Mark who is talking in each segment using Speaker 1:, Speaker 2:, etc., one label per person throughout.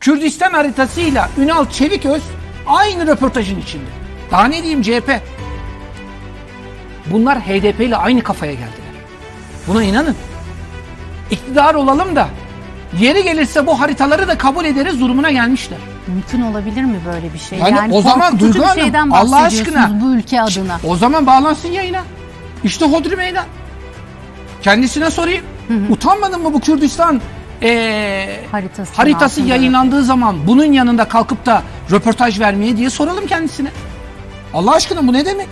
Speaker 1: Kürdistan haritasıyla Ünal Çeviköz aynı röportajın içinde. Daha ne diyeyim CHP? Bunlar HDP ile aynı kafaya geldiler. Buna inanın. İktidar olalım da yeri gelirse bu haritaları da kabul ederiz durumuna gelmişler.
Speaker 2: Mümkün olabilir mi böyle bir şey?
Speaker 1: Yani o zaman Duygu Hanım, Allah aşkına.
Speaker 2: bu ülke adına.
Speaker 1: O zaman bağlansın yayına. İşte Hodri Meydan. Kendisine sorayım. Utanmadın mı bu Kürdistan eee,
Speaker 2: Haritası
Speaker 1: haritası yayınlandığı zaman bunun yanında kalkıp da röportaj vermeye diye soralım kendisine. Allah aşkına bu ne demek?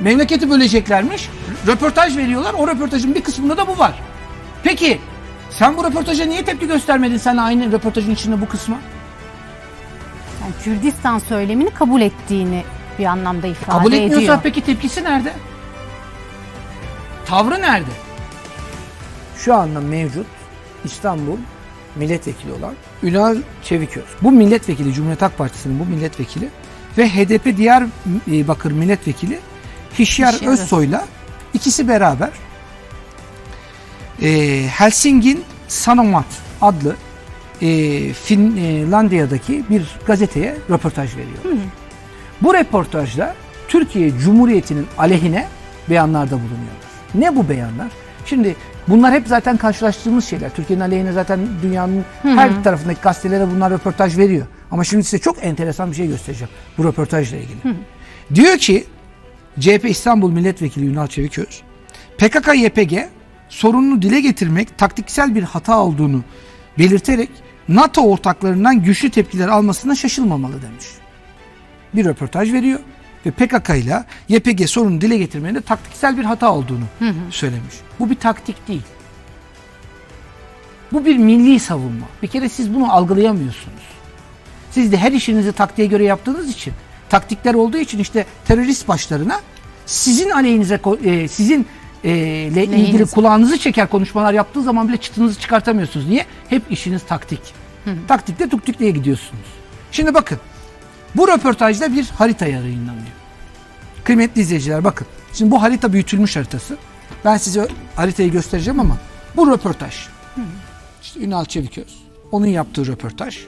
Speaker 1: Memleketi böleceklermiş. Röportaj veriyorlar. O röportajın bir kısmında da bu var. Peki sen bu röportaja niye tepki göstermedin sen aynı röportajın içinde bu kısma?
Speaker 2: Yani Kürdistan söylemini kabul ettiğini bir anlamda ifade
Speaker 1: Kabul etmiyorsa
Speaker 2: ediyor.
Speaker 1: peki tepkisi nerede? Tavrı nerede? Şu anda mevcut İstanbul milletvekili olan Ünal Çeviköz. Bu milletvekili Cumhuriyet Halk Partisi'nin bu milletvekili ve HDP Diyarbakır milletvekili Hişyar
Speaker 2: Hişyar
Speaker 1: Özsoy'la ikisi beraber e, Helsingin Sanomat adlı e, Finlandiya'daki bir gazeteye röportaj veriyor. Bu röportajda Türkiye Cumhuriyeti'nin aleyhine beyanlarda bulunuyorlar. Ne bu beyanlar? Şimdi bunlar hep zaten karşılaştığımız şeyler. Türkiye'nin aleyhine zaten dünyanın her tarafındaki gazetelere bunlar röportaj veriyor. Ama şimdi size çok enteresan bir şey göstereceğim bu röportajla ilgili. Diyor ki CHP İstanbul Milletvekili Ünal Çeviköz, PKK-YPG sorununu dile getirmek taktiksel bir hata olduğunu belirterek NATO ortaklarından güçlü tepkiler almasına şaşılmamalı demiş bir röportaj veriyor ve PKK ile YPG sorunu dile getirmenin de taktiksel bir hata olduğunu söylemiş. Bu bir taktik değil. Bu bir milli savunma. Bir kere siz bunu algılayamıyorsunuz. Siz de her işinizi taktiğe göre yaptığınız için, taktikler olduğu için işte terörist başlarına sizin aleyhinize, e, sizin e, ile ilgili
Speaker 2: Lehinize.
Speaker 1: kulağınızı çeker konuşmalar yaptığı zaman bile çıtınızı çıkartamıyorsunuz. Niye? Hep işiniz taktik. Taktikte tuktuk diye gidiyorsunuz. Şimdi bakın. Bu röportajda bir harita yayınlanıyor. Kıymetli izleyiciler bakın. Şimdi bu harita büyütülmüş haritası. Ben size haritayı göstereceğim ama bu röportaj. İşte Ünal Çeviköz. Onun yaptığı röportaj.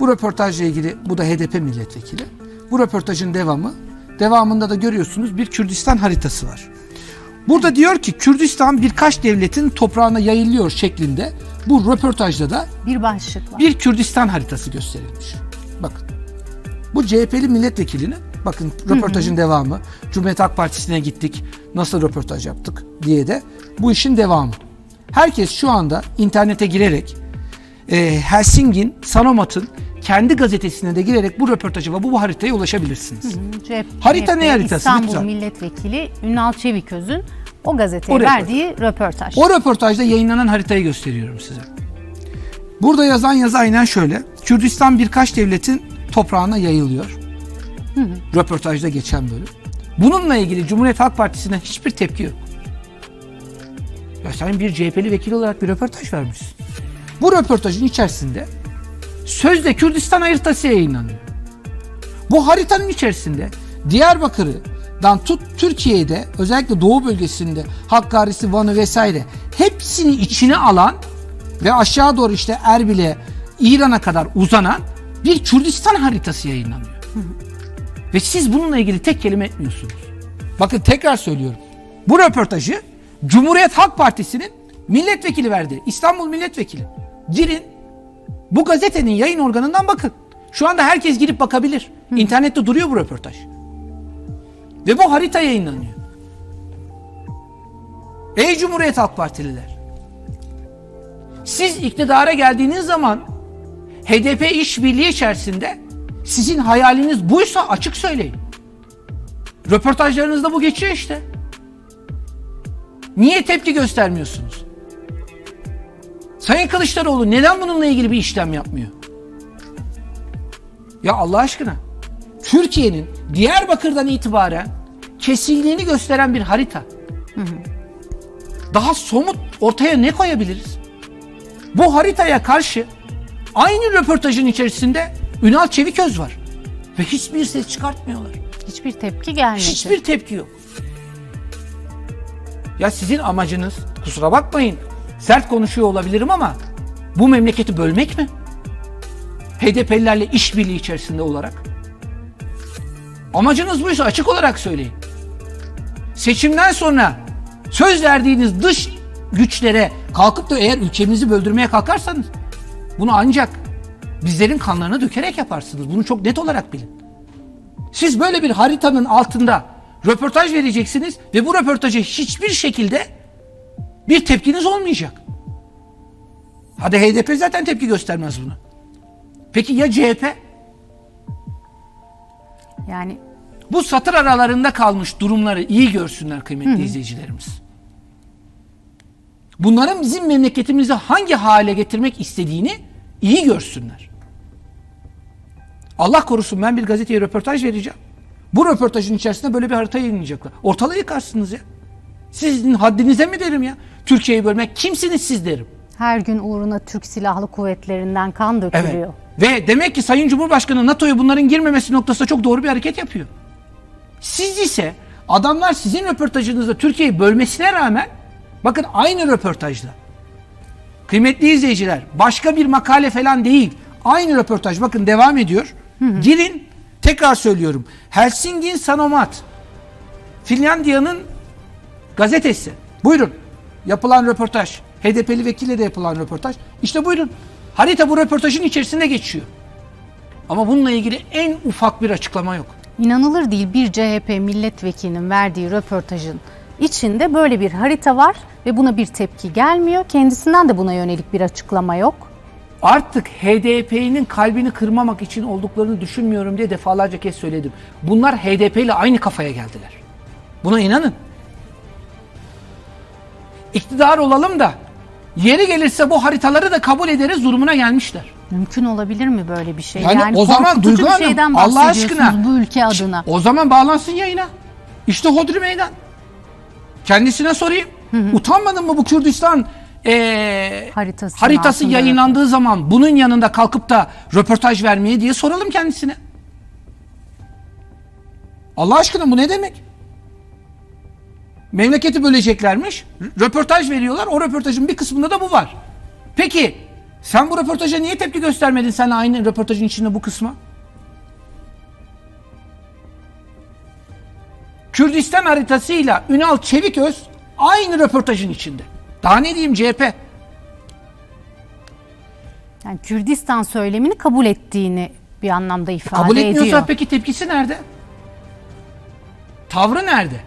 Speaker 1: Bu röportajla ilgili bu da HDP milletvekili. Bu röportajın devamı. Devamında da görüyorsunuz bir Kürdistan haritası var. Burada diyor ki Kürdistan birkaç devletin toprağına yayılıyor şeklinde. Bu röportajda da
Speaker 2: Bir başlık var.
Speaker 1: bir Kürdistan haritası gösterilmiş. Bakın. Bu CHP'li milletvekilinin bakın röportajın devamı. Cumhuriyet Halk Partisi'ne gittik. Nasıl röportaj yaptık diye de bu işin devamı. Herkes şu anda internete girerek e, Helsingin Sanomat'ın kendi gazetesine de girerek bu röportaja ve bu, bu haritaya ulaşabilirsiniz.
Speaker 2: CHP
Speaker 1: Harita ne haritası?
Speaker 2: İstanbul
Speaker 1: Lütfen.
Speaker 2: Milletvekili Ünal Çeviköz'ün o gazeteye
Speaker 1: O röportaj.
Speaker 2: verdiği röportaj.
Speaker 1: O röportajda yayınlanan haritayı gösteriyorum size. Burada yazan yazı aynen şöyle. Kürdistan birkaç devletin toprağına yayılıyor. Röportajda geçen bölüm. Bununla ilgili Cumhuriyet Halk Partisi'ne hiçbir tepki yok. Ya sen bir CHP'li vekil olarak bir röportaj vermişsin. Bu röportajın içerisinde sözde Kürdistan haritası yayınlanıyor. Bu haritanın içerisinde Diyarbakır'dan tut Türkiye'de özellikle Doğu bölgesinde Hakkari'si, Van'ı vesaire hepsini içine alan ve aşağı doğru işte Erbil'e, İran'a kadar uzanan bir Kürdistan haritası yayınlanıyor. Ve siz bununla ilgili tek kelime etmiyorsunuz. Bakın tekrar söylüyorum. Bu röportajı Cumhuriyet Halk Partisi'nin milletvekili verdi. İstanbul milletvekili. Girin bu gazetenin yayın organından bakın. Şu anda herkes girip bakabilir. İnternette duruyor bu röportaj. Ve bu harita yayınlanıyor. Ey Cumhuriyet Halk Partililer. Siz iktidara geldiğiniz zaman HDP işbirliği içerisinde sizin hayaliniz buysa açık söyleyin. Röportajlarınızda bu geçiyor işte. Niye tepki göstermiyorsunuz? Sayın Kılıçdaroğlu neden bununla ilgili bir işlem yapmıyor? Ya Allah aşkına. Türkiye'nin Diyarbakır'dan itibaren kesildiğini gösteren bir harita. Daha somut ortaya ne koyabiliriz? Bu haritaya karşı aynı röportajın içerisinde Ünal Çeviköz var. Ve hiçbir ses çıkartmıyorlar.
Speaker 2: Hiçbir tepki gelmedi.
Speaker 1: Hiçbir tepki yok. Ya sizin amacınız kusura bakmayın sert konuşuyor olabilirim ama bu memleketi bölmek mi? HDP'lilerle işbirliği içerisinde olarak. Amacınız buysa açık olarak söyleyin. Seçimden sonra söz verdiğiniz dış güçlere kalkıp da eğer ülkemizi böldürmeye kalkarsanız bunu ancak bizlerin kanlarını dökerek yaparsınız. Bunu çok net olarak bilin. Siz böyle bir haritanın altında röportaj vereceksiniz ve bu röportaja hiçbir şekilde bir tepkiniz olmayacak. Hadi HDP zaten tepki göstermez bunu. Peki ya CHP?
Speaker 2: Yani
Speaker 1: Bu satır aralarında kalmış durumları iyi görsünler kıymetli izleyicilerimiz. Bunların bizim memleketimizi hangi hale getirmek istediğini iyi görsünler. Allah korusun ben bir gazeteye röportaj vereceğim. Bu röportajın içerisinde böyle bir harita yayınlayacaklar. Ortalığı yıkarsınız ya. Sizin haddinize mi derim ya? Türkiye'yi bölmek kimsiniz siz derim.
Speaker 2: her gün uğruna Türk Silahlı Kuvvetlerinden kan dökülüyor.
Speaker 1: Ve demek ki Sayın Cumhurbaşkanı NATO'ya bunların girmemesi noktasında çok doğru bir hareket yapıyor. Siz ise adamlar sizin röportajınızda Türkiye'yi bölmesine rağmen bakın aynı röportajda kıymetli izleyiciler başka bir makale falan değil aynı röportaj bakın devam ediyor. Girin tekrar söylüyorum Helsingin Sanomat Finlandiya'nın gazetesi. Buyurun. Yapılan röportaj. HDP'li vekille de yapılan röportaj. İşte buyurun. Harita bu röportajın içerisinde geçiyor. Ama bununla ilgili en ufak bir açıklama yok.
Speaker 2: İnanılır değil bir CHP milletvekilinin verdiği röportajın içinde böyle bir harita var ve buna bir tepki gelmiyor. Kendisinden de buna yönelik bir açıklama yok.
Speaker 1: Artık HDP'nin kalbini kırmamak için olduklarını düşünmüyorum diye defalarca kez söyledim. Bunlar HDP ile aynı kafaya geldiler. Buna inanın. İktidar olalım da yeri gelirse bu haritaları da kabul ederiz durumuna gelmişler.
Speaker 2: Mümkün olabilir mi böyle bir şey?
Speaker 1: Yani o zaman Duygu Hanım, Allah aşkına.
Speaker 2: bu ülke adına.
Speaker 1: O zaman bağlansın yayına. İşte Hodri Meydan. Kendisine sorayım. Utanmadın mı bu Kürdistan
Speaker 2: Haritasının
Speaker 1: haritası
Speaker 2: altında
Speaker 1: yayınlandığı zaman bunun yanında kalkıp da röportaj vermeye diye soralım kendisine. Allah aşkına bu ne demek? Memleketi böleceklermiş. Röportaj veriyorlar. O röportajın bir kısmında da bu var. Peki sen bu röportaja niye tepki göstermedin sen aynı röportajın içinde bu kısma? Kürdistan haritasıyla Ünal Çeviköz aynı röportajın içinde. Daha ne diyeyim CHP?
Speaker 2: Yani Kürdistan söylemini kabul ettiğini bir anlamda ifade
Speaker 1: Kabul etmiyorsa
Speaker 2: ediyor.
Speaker 1: peki tepkisi nerede? Tavrı nerede?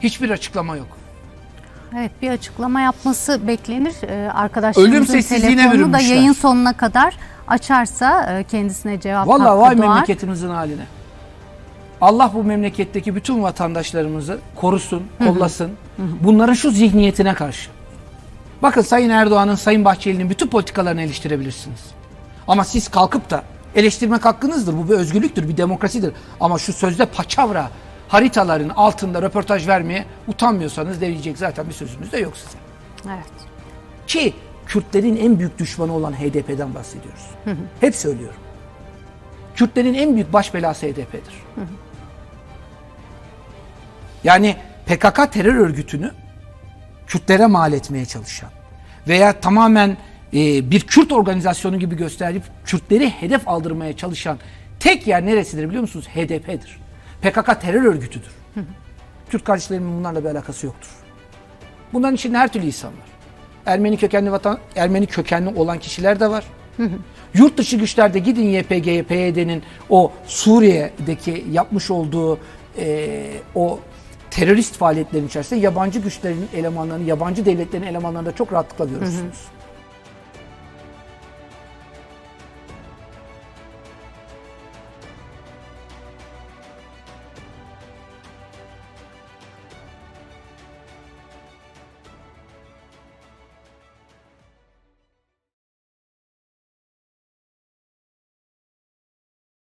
Speaker 1: Hiçbir açıklama yok.
Speaker 2: Evet bir açıklama yapması beklenir. Ee, arkadaşlarımızın
Speaker 1: Ölüm sessizliğine
Speaker 2: telefonunu da yayın sonuna kadar açarsa e, kendisine cevap
Speaker 1: Vallahi
Speaker 2: hakkı
Speaker 1: vay
Speaker 2: doğar.
Speaker 1: memleketimizin haline. Allah bu memleketteki bütün vatandaşlarımızı korusun, kollasın. Bunların şu zihniyetine karşı. Bakın Sayın Erdoğan'ın, Sayın Bahçeli'nin bütün politikalarını eleştirebilirsiniz. Ama siz kalkıp da eleştirmek hakkınızdır. Bu bir özgürlüktür, bir demokrasidir. Ama şu sözde paçavra haritaların altında röportaj vermeye utanmıyorsanız diyecek zaten bir sözümüz de yok size.
Speaker 2: Evet.
Speaker 1: Ki Kürtlerin en büyük düşmanı olan HDP'den bahsediyoruz. Hep söylüyorum. Kürtlerin en büyük baş belası HDP'dir. Yani PKK terör örgütünü Kürtlere mal etmeye çalışan veya tamamen e, bir Kürt organizasyonu gibi gösterip Kürtleri hedef aldırmaya çalışan tek yer neresidir biliyor musunuz? HDP'dir. PKK terör örgütüdür. Kürt kardeşlerimin bunlarla bir alakası yoktur. Bunların içinde her türlü insan var. Ermeni kökenli vatan, Ermeni kökenli olan kişiler de var. Yurt dışı güçlerde gidin YPG, PYD'nin o Suriye'deki yapmış olduğu e, o terörist faaliyetlerin içerisinde yabancı güçlerin elemanlarını, yabancı devletlerin elemanlarını da çok rahatlıkla görürsünüz.